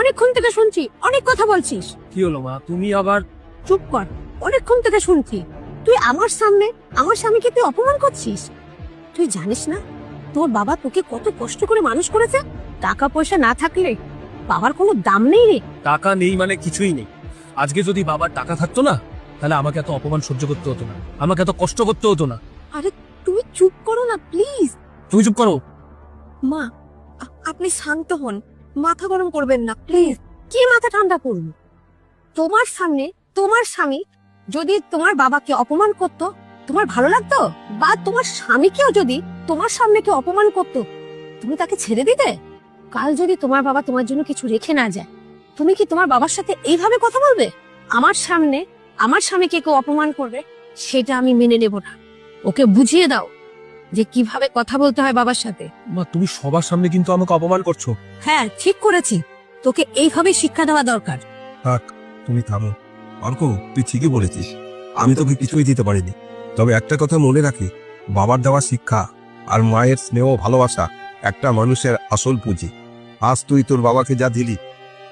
অনেকক্ষণ থেকে শুনছি অনেক কথা বলছিস। কি হলো মা? তুমি আবার? চুপ কর অনেকক্ষণ থেকে শুনছি। তুই আমার সামনে আমার স্বামীকে তুই অপমান করছিস? তুই জানিস না তোর বাবা তোকে কত কষ্ট করে মানুষ করেছে? টাকা পয়সা না থাকলে বাবার কোনো দাম নেই রে। টাকা নেই মানে কিছুই নেই। আজকে যদি বাবার টাকা থাকতো না তাহলে আমাকে এত অপমান সহ্য করতে হতো না। আমাকে এত কষ্ট করতে হতো না। আরে তুমি চুপ করো না প্লিজ। তুমি চুপ করো। মা আ- আপনি শান্ত হন। মাথা গরম করবেন না প্লিজ কি মাথা ঠান্ডা করুন তোমার সামনে, তোমার স্বামী যদি তোমার বাবাকে অপমান করত, তোমার ভালো লাগতো? বা তোমার স্বামীকেও যদি তোমার সামনে কেউ অপমান করত, তুমি তাকে ছেড়ে দিতে? কাল যদি তোমার বাবা তোমার জন্য কিছু রেখে না যায়, তুমি কি তোমার বাবার সাথে এইভাবে কথা বলবে? আমার সামনে, আমার স্বামীকে কেউ অপমান করবে, সেটা আমি মেনে নেব না। ওকে বুঝিয়ে দাও। যে কীভাবে কথা বলতে হয় বাবার সাথে। মা তুমি সবার সামনে কিন্তু আমাকে অপমান করছ। হ্যাঁ ঠিক করেছি। তোকে এইভাবে শিক্ষা দেওয়া দরকার। থাক তুমি থামো। অর্ক তুই ঠিকই বলেছিস। আমি তোকে কিছুই দিতে পারিনি। তবে একটা কথা মনে রাখি বাবার দেওয়া শিক্ষা আর মায়ের স্নেহ ভালোবাসা একটা মানুষের আসল পুঁজি। আজ তুই তোর বাবাকে যা দিলি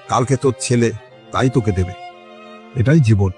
কালকে তোর ছেলে তাই তোকে দেবে। এটাই জীবন।